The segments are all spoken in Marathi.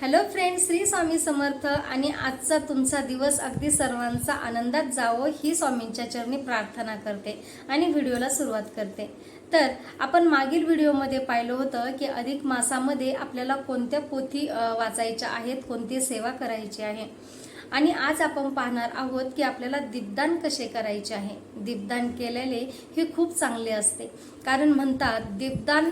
हॅलो फ्रेंड श्री स्वामी समर्थ आणि आजचा तुमचा दिवस अगदी सर्वांचा आनंदात जावो ही स्वामींच्या चरणी प्रार्थना करते आणि व्हिडिओला सुरुवात करते. तर आपण मागील व्हिडिओमध्ये पाहिलं होतं की अधिक मासामध्ये आपल्याला कोणत्या पोथी वाचायच्या आहेत कोणती सेवा करायची आहे. आणि आज आपण पाहणार आहोत की आपल्याला दीपदान कसे करायचे आहे. दीपदान केलेले हे खूप चांगले असते. कारण म्हणतात दीपदान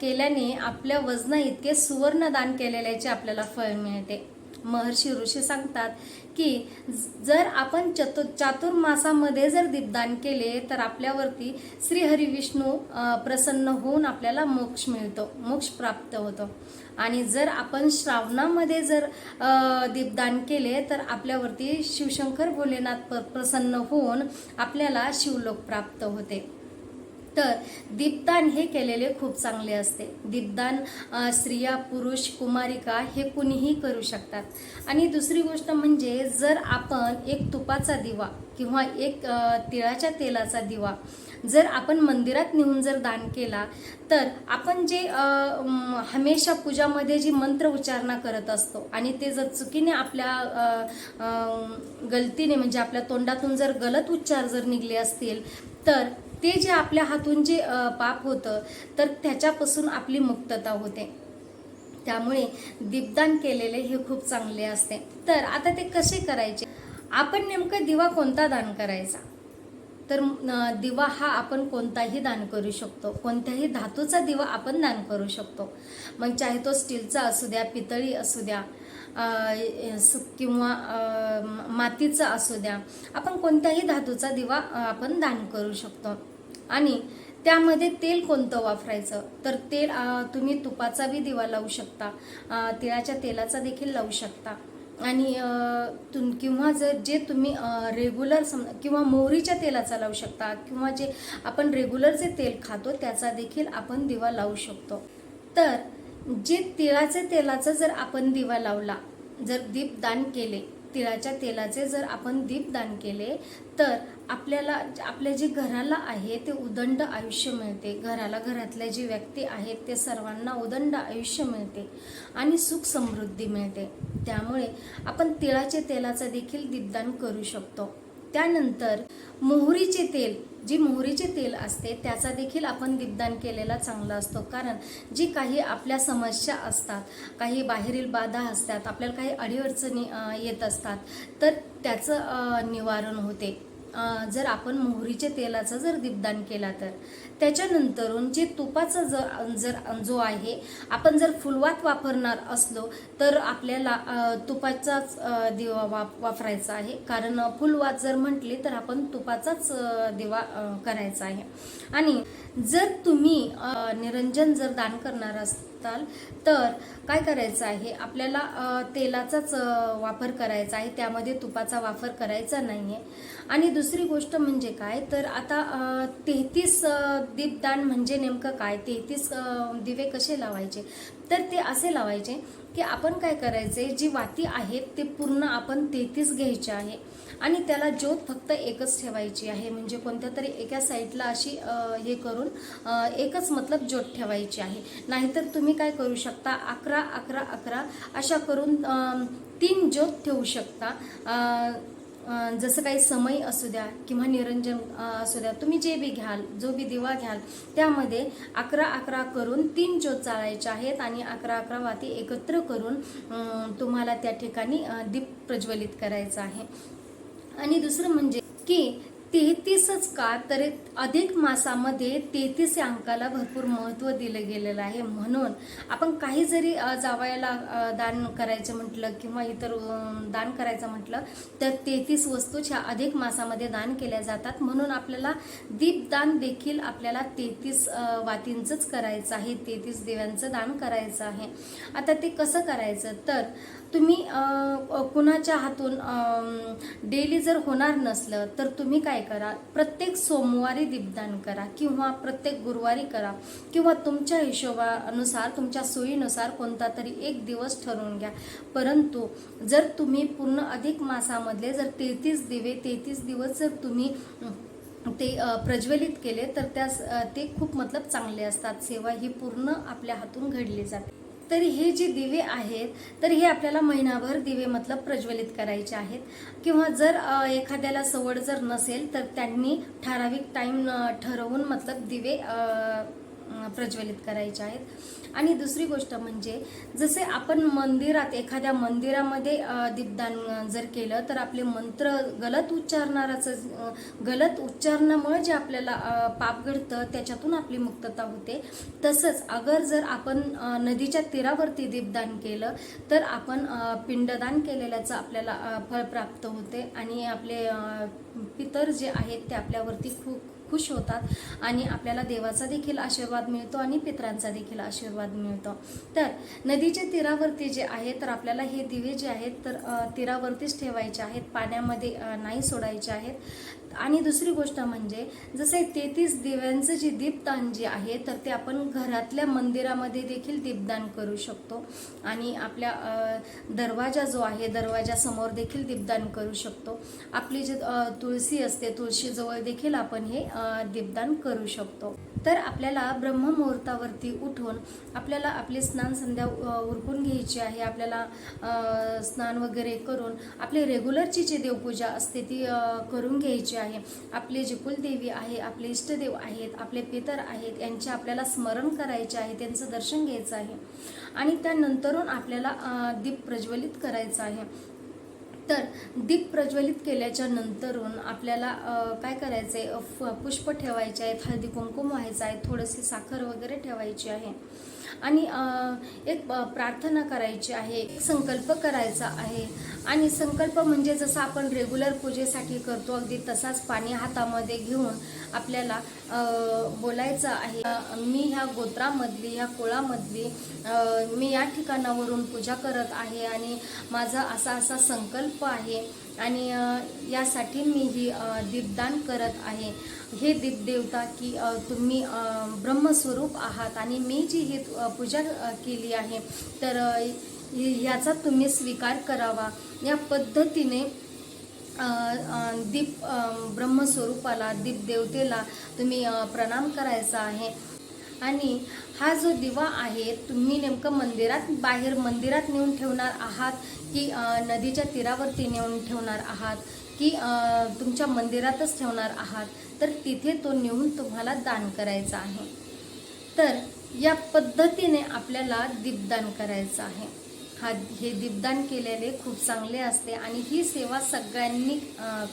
केल्याने आपल्या वजना इतके सुवर्णदान केलेल्याचे आपल्याला फळ मिळते. महर्षी ऋषी सांगतात की जर आपण चतु चातुर्मासामध्ये जर दीपदान केले तर आपल्यावरती श्रीहरी विष्णू प्रसन्न होऊन आपल्याला मोक्ष मिळतो मोक्ष प्राप्त होतो. आणि जर आपण श्रावणामध्ये जर दीपदान केले तर आपल्यावरती शिवशंकर भोलेनाथ प- प्रसन्न होऊन आपल्याला शिवलोक प्राप्त होते. तर दीपदान हे केलेले खूप चांगले असते. दीपदान स्त्रिया पुरुष कुमारिका हे कुणीही करू शकतात. आणि दुसरी गोष्ट म्हणजे जर आपण एक तुपाचा दिवा किंवा एक तिळाच्या तेलाचा दिवा जर आपण मंदिरात नेऊन जर दान केला तर आपण जे हमेशा पूजामध्ये जी मंत्र उच्चारणा करत असतो आणि ते जर चुकीने आपल्या गलतीने म्हणजे आपल्या तोंडातून जर गलत उच्चार जर निघले असतील तर ते जे आपल्या हातून जे पाप होतं तर त्याच्यापासून आपली मुक्तता होते. त्यामुळे दीपदान केलेले हे खूप चांगले असते. तर आता ते कसे करायचे? आपण नेमकं दिवा कोणता दान करायचा? तर दिवा हा आपण कोणताही दान करू शकतो. कोणत्याही धातूचा दिवा आपण दान करू शकतो. मग चाहे तो स्टीलचा असू द्या पितळी असू द्या किंवा मातीचा असू द्या. आपण कोणत्याही धातूचा दिवा आपण दान करू शकतो. आणि त्यामध्ये तेल कोणतं वापरायचं? तर तेल तुम्ही तुपाचा बी दिवा लावू शकता. तिळाच्या तेलाचा देखील लावू शकता. आणि तुम किंवा जर जे तुम्ही रेग्युलर सम किंवा मोहरीच्या तेलाचा लावू शकता किंवा जे आपण रेग्युलर जे तेल खातो त्याचा देखील आपण दिवा लावू शकतो. तर जे तिळाचे तेलाचा जर आपण दिवा लावला जर दीपदान केले तिळाच्या तेलाचे जर आपण दीपदान केले तर आपल्याला आपल्या जे घराला आहे ते उदंड आयुष्य मिळते. घराला घरातल्या जी व्यक्ती आहेत ते सर्वांना उदंड आयुष्य मिळते आणि सुख समृद्धी मिळते. त्यामुळे आपण तिळाचे तेलाचं देखील दीपदान करू शकतो. त्यानंतर मोहरीचे तेल जी मोहरीचे तेल असते त्याचा देखील आपण दीपदान केलेला चांगला असतो. कारण जी काही आपल्या समस्या असतात काही बाहेरील बाधा असतात आपल्याला काही अडीअडचणी येत असतात तर त्याचं निवारण होते. जर आपण मोहरीच्या तेलाचं जर दीपदान केला तर. त्याच्यानंतरून जे तुपाचं जर जर जो आहे आपण जर फुलवात वापरणार असलो तर आपल्याला तुपाचाच दिवा वाप वापरायचा आहे. कारण फुलवात जर म्हटली तर आपण तुपाचाच दिवा करायचा आहे. आणि जर तुम्ही निरंजन जर दान करणार असाल तर काय करायचं आहे? आपल्याला तेलाचाच वापर करायचा आहे. त्यामध्ये तुपाचा वापर करायचा नाही आहे आणि दुसरी गोष्ट म्हणजे काय? तर आता तेहतीस दीपदान म्हणजे नेमकं काय? तेहतीस दिवे कसे लावायचे? तर ते असे लावायचे की आपण काय करायचे जी वाती आहेत ते पूर्ण आपण तेहतीस घ्यायचे आहे. आणि त्याला ज्योत फक्त एकच ठेवायची आहे. म्हणजे कोणत्या तरी एका साईडला अशी हे करून एकच मतलब ज्योत ठेवायची आहे. नाहीतर तुम्ही काय करू शकता अकरा अकरा अकरा अशा करून तीन ज्योत ठेवू शकता. जसं काही समय असू द्या किंवा निरंजन असू द्या तुम्ही जे बी घ्याल जो बी दिवा घ्याल त्यामध्ये अकरा अकरा करून तीन ज्योत चालायचे आहेत आणि अकरा अकरा वाती एकत्र करून तुम्हाला त्या ठिकाणी दीप प्रज्वलित करायचा आहे. आणि दुसरं म्हणजे की तेहतीसच का? तर अधिक मासामध्ये तेहतीस या अंकाला भरपूर महत्त्व दिलं गेलेलं आहे. म्हणून आपण काही जरी जावयाला दान करायचं म्हटलं किंवा इतर दान करायचं म्हटलं तर तेहतीस वस्तूच्या अधिक मासामध्ये दान केल्या जातात. म्हणून आपल्याला दीपदान देखील आपल्याला तेहतीस वातींचंच करायचं आहे. तेहतीस देव्यांचं दान करायचं आहे. आता ते कसं करायचं? तर तुम्ही कुणाच्या हातून डेली जर होणार नसलं तर तुम्ही काय करा? प्रत्येक सोमवारी दीपदान करा किंवा प्रत्येक गुरुवारी करा किंवा तुमच्या हिशोबानुसार तुमच्या सोयीनुसार कोणता तरी एक दिवस ठरवून घ्या. परंतु जर तुम्ही पूर्ण अधिक मासामधले जर तेहतीस दिवे तेहतीस दिवस जर तुम्ही ते प्रज्वलित केले तर त्यास ते खूप मतलब चांगले असतात. सेवा ही पूर्ण आपल्या हातून घडली जाते. तर हे जे दिवे आहेत तर हे आपल्याला महिनाभर दिवे मतलब प्रज्वलित करायचे आहेत. किंवा जर एखाद्याला सवड जर नसेल तर त्यांनी ठराविक टाईम ठरवून मतलब दिवे प्रज्वलित करायचे आहेत. आणि दुसरी गोष्ट म्हणजे जसे आपण मंदिरात एखाद्या मंदिरामध्ये दीपदान जर केलं तर आपले मंत्र गलत उच्चारणाराचं गलत उच्चारणामुळे जे आपल्याला पाप घडतं त्याच्यातून आपली मुक्तता होते. तसंच अगर जर आपण नदीच्या तीरावरती दीपदान केलं तर आपण पिंडदान केलेल्याचं आपल्याला फळ प्राप्त होते. आणि आपले पितर जे आहेत ते आपल्यावरती खूप खुश होतात आणि आपल्याला देवाचा देखील आशीर्वाद मिळतो आणि पितरांचा देखील आशीर्वाद मिळतो. तर नदीच्या तीरावरती जे आहे तर आपल्याला हे दिवे जे आहेत तर तीरावरतीच ठेवायचे आहेत पाण्यामध्ये नाही सोडायचे आहेत. आणि दुसरी गोष्ट म्हणजे जसे तेहतीस दिव्यांचं जे दीपदान जे आहे तर ते आपण घरातल्या मंदिरामध्ये देखील दीपदान करू शकतो. आणि आपल्या दरवाजा जो आहे दरवाजासमोर देखील दीपदान करू शकतो. आपली जे तुळशी असते तुळशीजवळ देखील आपण हे दीपदान करू शकतो. तर आपल्याला ब्रह्ममुहूर्तावरती उठून आपल्याला आपली स्नान संध्या उरकून घ्यायची आहे. आपल्याला स्नान वगैरे करून आपली रेग्युलरची जी देवपूजा असते ती करून घ्यायची आहे. आपले जे कुलदेवी आहे आपले इष्टदेव आहेत आपले पितर आहेत यांचे आपल्याला स्मरण करायचे आहे त्यांचं दर्शन घ्यायचं आहे. आणि त्यानंतरून आपल्याला दीप प्रज्वलित करायचं आहे. तर दीप प्रज्वलित केल्याच्या नंतरून आपल्याला काय करायचं आहे पुष्प ठेवायचे आहेत हळदी कुंकुम व्हायचं आहे थोडीशी साखर वगैरे ठेवायची आहे. आणि एक प्रार्थना करायची आहे एक संकल्प करायचा आहे. आणि संकल्प म्हणजे जसं आपण रेग्युलर पूजेसाठी करतो अगदी तसाच पाणी हातामध्ये घेऊन आपल्याला बोलायचं आहे. मी ह्या गोत्रामधली ह्या कुळामधली मी या ठिकाणावरून पूजा करत आहे आणि माझा असा असा संकल्प आहे. आणि यासाठी मी ही दीपदान करत आहे. हे दीपदेवता की तुम्ही ब्रह्मस्वरूप आहात आणि मी जी ही पूजा केली आहे तर याचा तुम्ही स्वीकार करावा. या पद्धतीने दीप ब्रह्मस्वरूपाला दीपदेवतेला तुम्ही प्रणाम करायचा आहे. आणि हा जो दिवा आहे तुम्ही नेमकं मंदिरात बाहेर मंदिरात नेऊन ठेवणार आहात की नदीच्या तीरावरती नेऊन ठेवणार आहात की तुमच्या मंदिरातच ठेवणार आहात? तर तिथे तो नेऊन तुम्हाला दान करायचा आहे. तर या पद्धतीने आपल्याला दीपदान करायचं आहे. हा हे दीपदान केलेले खूप चांगले असते आणि ही सेवा सगळ्यांनी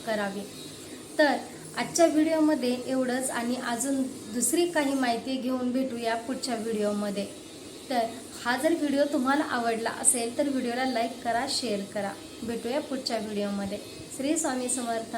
करावी. तर आजच्या व्हिडिओमध्ये एवढंच आणि अजून दुसरी काही माहिती घेऊन भेटूया पुढच्या व्हिडिओमध्ये. तर हा जर व्हिडिओ तुम्हाला आवडला असेल तर व्हिडिओला लाईक करा शेअर करा. भेटूया पुढच्या व्हिडिओमध्ये. श्री स्वामी समर्थ.